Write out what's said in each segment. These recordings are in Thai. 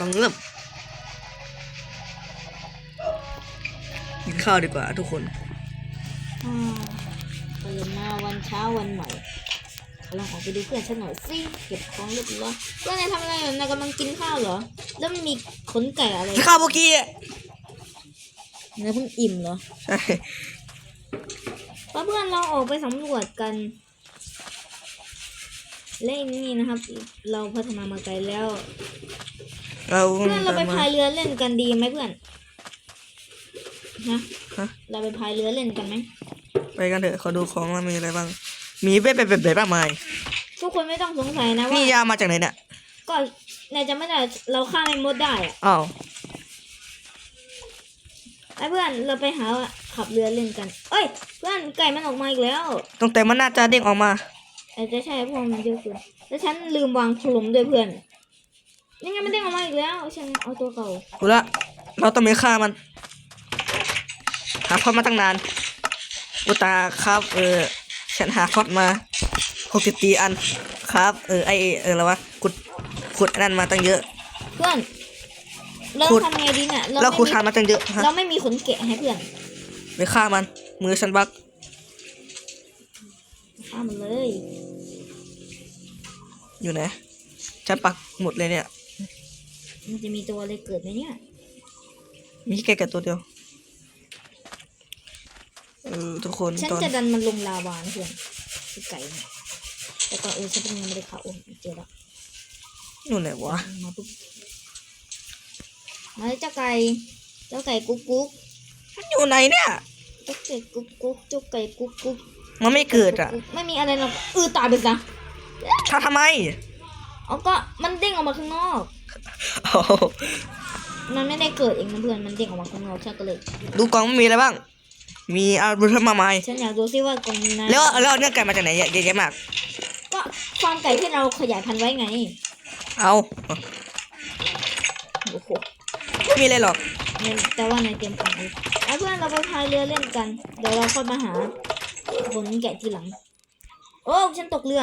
ลองเริ่มกินข้าวดีกว่าทุกคนอ่าตื่นมาวันเช้าวันใหม่เราออกไปดูเพื่อนฉันหน่อยสิเก็บของเรียบร้อยเพื่อนนายทำอะไรอยู่นายกำลังกินข้าวเหรอ แล้วมันมีขนไก่อะไรกินข้าวเมื่อกี้อะนายเพิ่งอิ่มเหรอใช่แล้วเพื่อนเราออกไปสำรวจกันเล่นนี่นะครับ เราพัฒนามาไกลแล้ว เราเพื่อนเราไปพายเรือเล่นกันดีไหมเพื่อนฮะฮะเราไปพายเรือเล่นกันไหมไปกันเถอะขอดูของว่ามีอะไรบ้าง มีแบบแบบแบบแบบมากมายทุกคนไม่ต้องสงสัยนะว่านี่ยามาจากไหนเนี่ยก็นายจะไม่ได้เราฆ่าไม่มดได้อะอ้าวไอ้เพื่อนเราไปหาขับเรือเล่นกัน เอ้ย เพื่อนไก่มันออกมาอีกแล้วตั้งแต่มันน่าจะเด้งออกมาอาจจะใช่เพราะมันเยอะเกินแล้วฉันลืมวางพลมด้วยเพื่อน นี่ไงมันเด้งออกมาอีกแล้วฉันเอาตัวเก่าดูละ เราต้องไปฆ่ามัน หาฟอดมาตั้งนานอุตาครับ เออ ฉันหาฟอดมาหกสิบตีอัน ครับ เออ ไอเอออะไรวะขุดขุดอันนั้นมาตั้งเยอะ เพื่อนเราขุด ทำไงดีเนี่ยแล้วไม่ขุดมีทานมาตั้งเยอะฮะเราไม่มีขนแกะให้เพื่อนไปฆ่ามัน มือฉันบัก ฆ่ามันเลยอยู่ไหนฉันปักหมดเลยเนี่ย มันจะมีตัวอะไรเกิดไหมเนี่ย มีแค่แก่ตัวเดียว เออทุกคนฉันตอนจะดันมันลงลาวานะเพื่อนคือไก่เนี่ยแต่ก่อนเออฉันยังไม่ได้เข้าโอ้เจอแล้วอยู่ไหนวะมาปุ๊บมาเลยเจ้าไก่ เจ้าไก่กุ๊กกุ๊กมันอยู่ไหนเนี่ย เจ้าไก่กุ๊กกุ๊กเจ้าไก่กุ๊กกุ๊กมันไม่เกิดอะกุ๊กไม่มีอะไรหรอกเออตายไปซะทำทำไม เอาก็มันเด้งออกมาข้างนอกโอ้โห มันไม่ได้เกิดเองนะเพื่อน มันเด้งออกมาข้างนอกฉันก็เลย ดูกล่องมันมีอะไรบ้าง มีอาวุธมากมายฉันอยากดูซิว่ากองนั้นแล้วแล้วเอาเนื้อไก่มาจากไหนเยอะแยะมาก ก็ฟาร์มไก่ที่เราขยายพันธุ์ไว้ไง เอาโอ้โหไม่มีอะไรหรอกเนี่ยแต่ว่าในเกมของนี้ไอ้เพื่อนเราไปพายเรือเล่นกัน เดี๋ยวเราค่อยมาหาคนแกะทีหลัง โอ้ฉันตกเรือ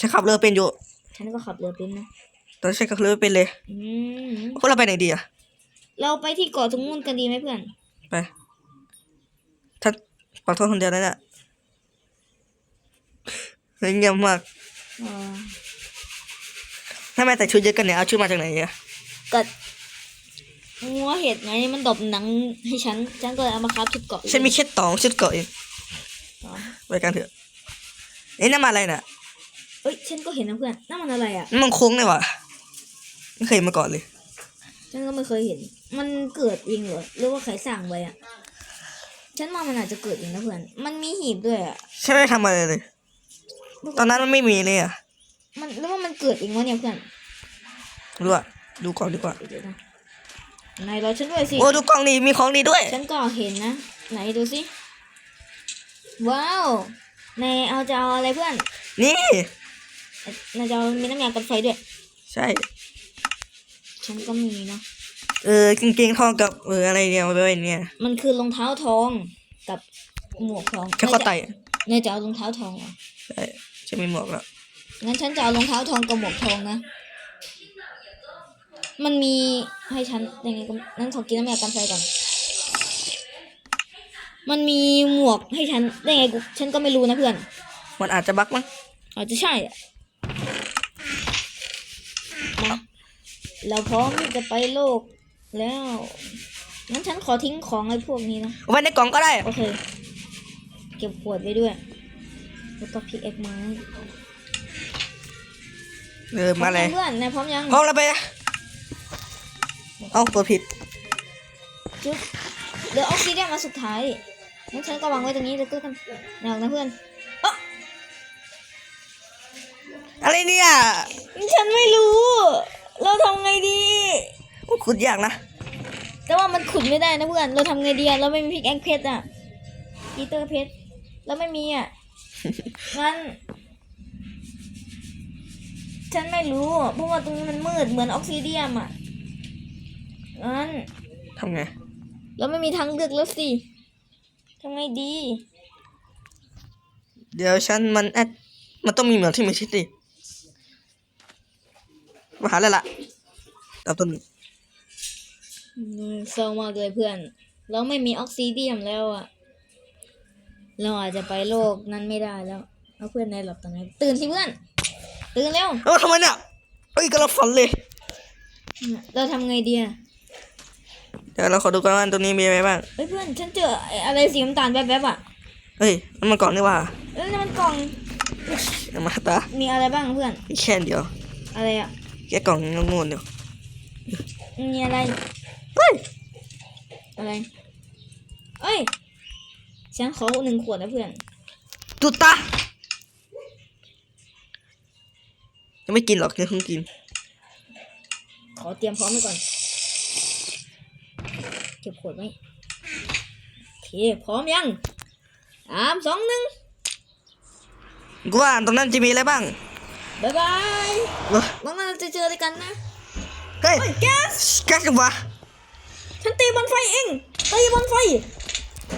ฉันขับเรือเป็นอยู่ ฉันก็ขับเรือเป็นนะ ตอนฉันขับเรือไม่เป็นเลยอืมพวกเราไปไหนดีอะเราไปที่เกาะตรงนู้นกันดีไหมเพื่อนไปท่านปักทอดคนเดียวนั่นแหละเฮ้ยเงียบมากเออทำไมแต่ชุดเยอะกันเนี่ยเอาชุดมาจากไหนอะกัดงัวเห็ดไงมันดบหนังให้ฉัน ฉันก็เลยเอามาครับชุดเกาะฉันมีแค่ตองชุดเกาะเองอ๋อไปกันเถอะเอ้ยนั่นมาอะไรน่ะเอ้ยฉันก็เห็นนะเพื่อนนั่นมันอะไรอะ นั่นมันโค้งเลยวะ ไม่เคยเห็นมาก่อนเลย ฉันก็ไม่เคยเห็น มันเกิดเองเหรอหรือว่าใครสร้างไว้อะฉันว่ามันอาจจะเกิดเองนะเพื่อน มันมีหีบด้วยอะฉันไม่ได้ทำอะไรเลย ตอนนั้นมันไม่มีเลยอะมันหรือว่ามันเกิดเองวะเนี่ยเพื่อนดูอะดูก่อนดีกว่าเดี๋ยวนะไหนรอฉันด้วยสิ โอ้ดูกล้องนี่มีของดีด้วย ฉันก็เห็นนะ ไหนดูสิว้าวในเอาจะเอาอะไรเพื่อน นี่นายจะเอามีน้ำยากันไฟด้วย ใช่ ฉันก็มีเนาะเออกางเกงทองกับเอออะไรเนี่ยเอาไว้เนี่ยมันคือรองเท้าทองกับหมวกทองแค่ข้อไต่นายจะเอารองเท้าทองเหรอใช่จะมีหมวกแล้วงั้นฉันจะเอารองเท้าทองกับหมวกทองนะ มันมีให้ฉันยังไงก็นั่นขอกินน้ำยากันไฟก่อน มันมีหมวกให้ฉันได้ไงกูฉันก็ไม่รู้นะเพื่อน มันอาจจะบั๊กมั้งอาจจะใช่อะมา เราพร้อมที่จะไปโลกแล้วงั้นฉันขอทิ้งของไอ้พวกนี้นะเอาไว้ในกล่องก็ได้ โอเค เก็บขวดไว้ด้วยแล้วก็พิกเอ็กไม้เออมาเลยพร้อยังเพื่อนนายพร้อมยังพร้อมแล้วไปเอาตัวผิด จุ๊บเดี๋ยวออกซิเดียนมาสุดท้ายงั้นฉันก็วางไว้ตรงนี้แล้วก็กันหนักนะเพื่อนเอ้ออะไรเนี่ย ฉันไม่รู้ เราทำไงดีมันขุดยากนะ แต่ว่ามันขุดไม่ได้นะเพื่อน เราทำไงดีอะเราไม่มีพิกแองเพชรอะปีเตอร์เพชรเราไม่มีอะงั้น ฉันไม่รู้เพราะว่าตรงนี้มันมืดเหมือนออกซิเดียมอะงั้นทำไง เราไม่มีทางเลือกแล้วสิทำไงดี เดี๋ยวฉันมันแอดมันต้องมีเหมือนที่มีชิดดิ มาหาแล้วล่ะเอาต้นอืมเศร้ามากเลยเพื่อน เราไม่มีออกซิเดียมแล้วอะเราอาจจะไปโลกนั้นไม่ได้แล้วเอาเพื่อนในหลับตอนไหนตื่นสิเพื่อน ตื่นเร็วเออทำไมเนี่ยเอ้ยกำลังฝันเลย เราทำไงดีอะเดี๋ยวเราขอดูกันว่าตรงนี้มีอะไรบ้างเฮ้ยเพื่อนฉันเจอไอ้อะไรสีน้ำตาลแวบๆอะเฮ้ยมันมาก่อนนี่ว่าเอ้ยนั่นมันกล่องเอามาตามีอะไรบ้างเพื่อนมีแค่เดียว อะไรอะ แค่กล่องงงๆเดียวมีอะไรเฮ้ยอะไรเอ้ยฉันขอหนึ่งขวดนะเพื่อนตุตายังไม่กินหรอกยังเพิ่งกิน ขอเตรียมพร้อมไว้ก่อน เก็บขวดไว้โอเคพร้อมยังสามสองหนึ่งกูว่าตรงนั้นจะมีอะไรบ้าง บายบายเว้ยหวังว่าเราจะเจอด้วยกันนะเฮ้ยเฮ้ยแก๊สแก๊สกันวะฉันตีบอลไฟเองตีบอลไฟ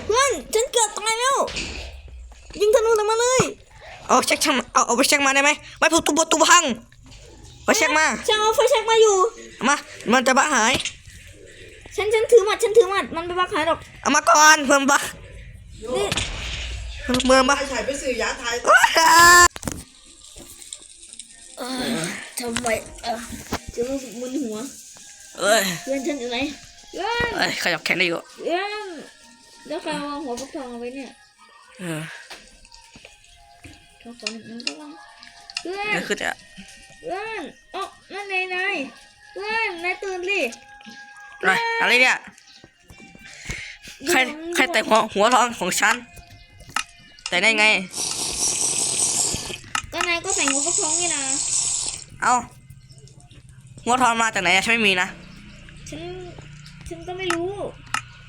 เพื่อนฉันเกือบตายแล้ว ยิงธนูลงมาเลยเอาเช็คช่างเอาเอาไปเช็คมาได้ไหมไม่พูดตุบตุบพังไปเช็คมาฉันเอาไฟแช็กมาอยู่ เอามา มันจะบ้าหายฉันฉันถือหมัดฉันถือหมัดมันไม่บักหายหรอกเอามาก่อนเพิ่มบ้านี่เมื่อบ้า ไอ้ฉายไปสื่อยาไทยเออ ทำไมเออจะรู้สึกมึนหัวเอ้ยเพื่อนฉันอยู่ไหนเพื่อนเอ้ยขยับแขนได้อยู่เพื่อนแล้วใครวางหัวฟักทองเอาไว้เนี่ยเออเขาขอหนึ่งนึงก็วางเพื่อนเดี๋ยวคือจะเพื่อนเอ๋อนั่นไงนายเพื่อนนายตื่นสิอะไรอะไรเนี่ยใครใครแต่หัวหัวทองของฉัน แต่ได้ไงก็นายก็ใส่หัวฟักทองนี่นะ เอาหัวทองมาจากไหนอะฉันไม่มีนะ ฉัน ฉันก็ไม่รู้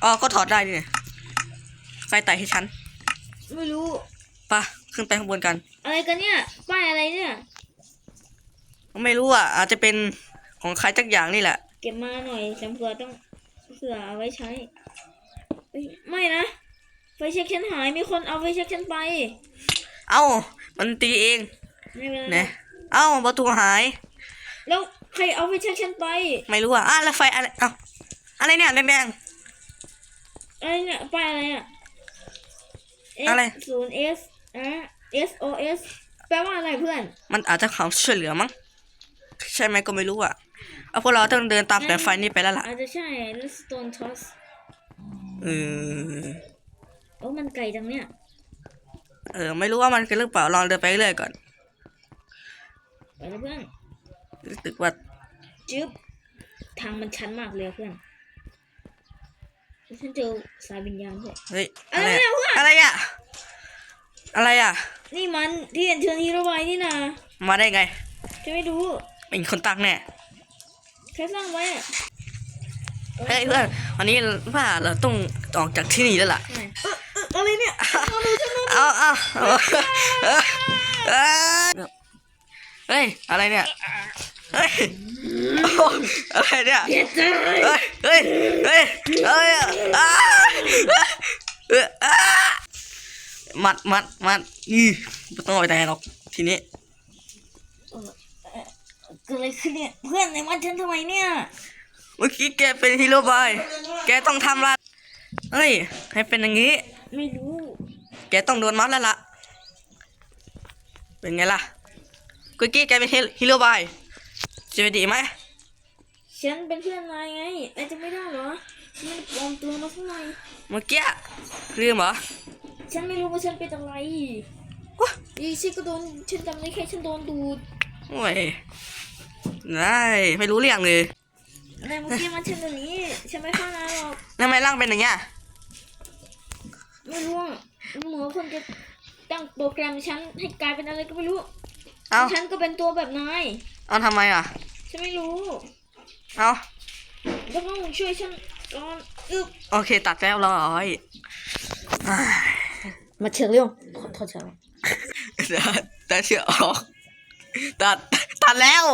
อ๋อ ก็ถอดได้นี่ใครไต่ให้ฉัน ไม่รู้ไปะขึ้นไปข้างบนกัน อะไรกันเนี่ย ป้ายอะไรเนี่ย ไม่รู้อะ อาจจะเป็นของใครสักอย่างนี่แหละ เก็บมาหน่อยฉันเผื่อต้องเผื่อเอาไว้ใช้เอ้ยไม่นะ ไฟเช็คฉันหาย มีคนเอาไฟเช็คฉันไป เอ้า มันตีเอง ไม่เป็นไรนะ เอ้าประตูหาย แล้วใครเอาไฟเช็คฉันไป ไม่รู้อะอะแล้วไฟอะไรเอ้าอะไรเนี่ยแดงอะไรเนี่ยป้ายอะไรอะอะไรศูนย์ S อะ S O S แปลว่าอะไรเพื่อนๆมันอาจจะความช่วยเหลือมั้งใช่ไหมก็ไม่รู้อะเอาพวกเราต้องเดินตามแสงไฟนี่ไปแล้วล่ะอาจจะใช่ Stone Toss เออโอ้มันไกลจังเนี่ย เออ ไม่รู้ว่ามันคือหรือเปล่าลองเดินไปเรื่อยก่อนไป เลยเพื่อนรู้สึกว่าจึ๊บทางมันชันมากเลยอะเพื่อนแล้วฉันเจอสายวิญญาณด้วยเฮ้ยอะอะไรไรเนี่ยเพื่อนอะไรอะอะไรอะนี่มันที่เอ็นเชิญฮีโร่ไวนี่นะมาได้ไงจะไม่รู้เป็นคนตั้งแน่ใครสร้างไว้อะเฮ้ยเพื่อนวันนี้ว่าเราต้องออกจากที่นี่แล้วล่ะไหนเออเอออะไรเนี่ยเอาดูฉันมาเอาเอา เฮ้ย อะไรเนี่ย เฮ้ยโอ้อะไรเนี่ยเจ็บใจเฮ้ย เฮ้ย เฮ้ยอะอะอ้าเอ้ยอ้ามัดมัดมัดนี่ไม่ต้องเอาไปแต่หรอก ทีนี้ เกิดอะไรขึ้นเนี่ย เพื่อนในมันฉันทำไมเนี่ย เมื่อกี้แกเป็นฮีโร่บอย แกต้องทำละเฮ้ย ให้เป็นอย่างนี้ ไม่รู้ แกต้องโดนมัดแล้วล่ะ เป็นไงล่ะ กุ๊กกี้แกเป็นฮีโร่บอยจะไปดีไหมฉันเป็นเพื่อนนายไงนายจะไม่ได้เหรอฉันไม่ได้ปลอมตัวมาสักหน่อยเมื่อกี้ลืมเหรอ ฉันไม่รู้ว่าฉันเป็นอะไรวะอีชิก็โดนฉันจำได้แค่ฉันโดนดูดโอ้ยได้ไม่รู้เรื่องเลยนายเมื่อกี้มันฉันแบบนี้ ฉันไม่ฆ่านายหรอกทำไมร่างเป็นอย่างเงี้ยไม่รู้อะเหมือนคนจะตั้งโปรแกรมฉันให้กลายเป็นอะไรก็ไม่รู้ เอาฉันก็เป็นตัวแบบนายเอาทำไมอะ ฉันไม่รู้ เอาแล้วต้องช่วยฉันก่อนอึบโอเค ตัดแล้วร้อยอ่ามาเชิญเร็วขอโทษเชิญตัดตัดเชือกออก ตัด ตัดแล้ว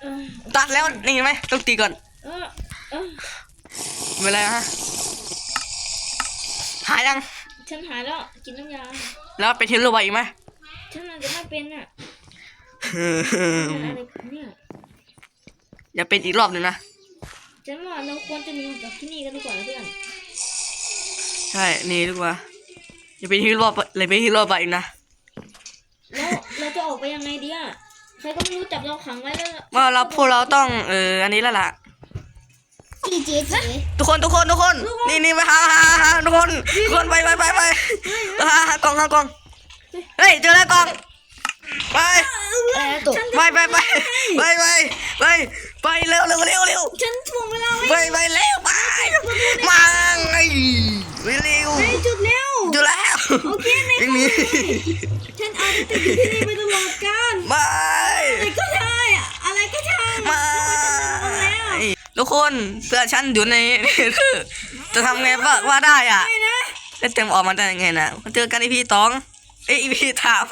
เออตัดแล้ว นี่เห็นไหมต้องตีก่อนเออเออไม่เป็นไรฮะ หายยัง ฉันหายแล้ว กินน้ำยา แล้วเป็นฮีโร่บอยอีกไหมฉันอาจจะไม่เป็นอะ อืมอะไรเนี่ยอย่าเป็นอีกรอบหนึ่งนะฉันว่าเราควรจะหนีออกจากที่นี่กันดีกว่านะเพื่อนใช่นี่ดีกว่าอย่าเป็นที่รอบเลยเป็นที่รอบไปอีกนะแล้วเราจะออกไปยังไงดีอะใครก็ไม่รู้จับเราขังไว้แล้วว่าเราพวกเราต้องเอออันนี้แล้วล่ะจีเจเจทุกคนทุกคนทุกคน นี่นี่ไปหาหาหาทุกคนทุกคนไปไปไปไปหาหากล่องหากล่องเฮ้ยเจอแล้วกล่อง ไปเออตก ไปไปไปไปไปไปไปเร็วเร็วเร็วเร็วฉันถ่วงเวลาไว้ไปไปเร็วไปมาไงไปเร็วให้จุดแล้วอยู่แล้วโอเคในยังมีฉันอาจจะติดอยู่ที่นี่ไปตลอดกาลไปอะไรก็ได้อะอะไรก็ช่างมาแล้วทุกคนเพื่อนฉันอยู่ในคือจะทำไงบ้างว่าได้อะไม่นะ แล้วเต็มออกมาได้ยังไงนะเจอกันอีพีตอง เอ้ยอีพีสาม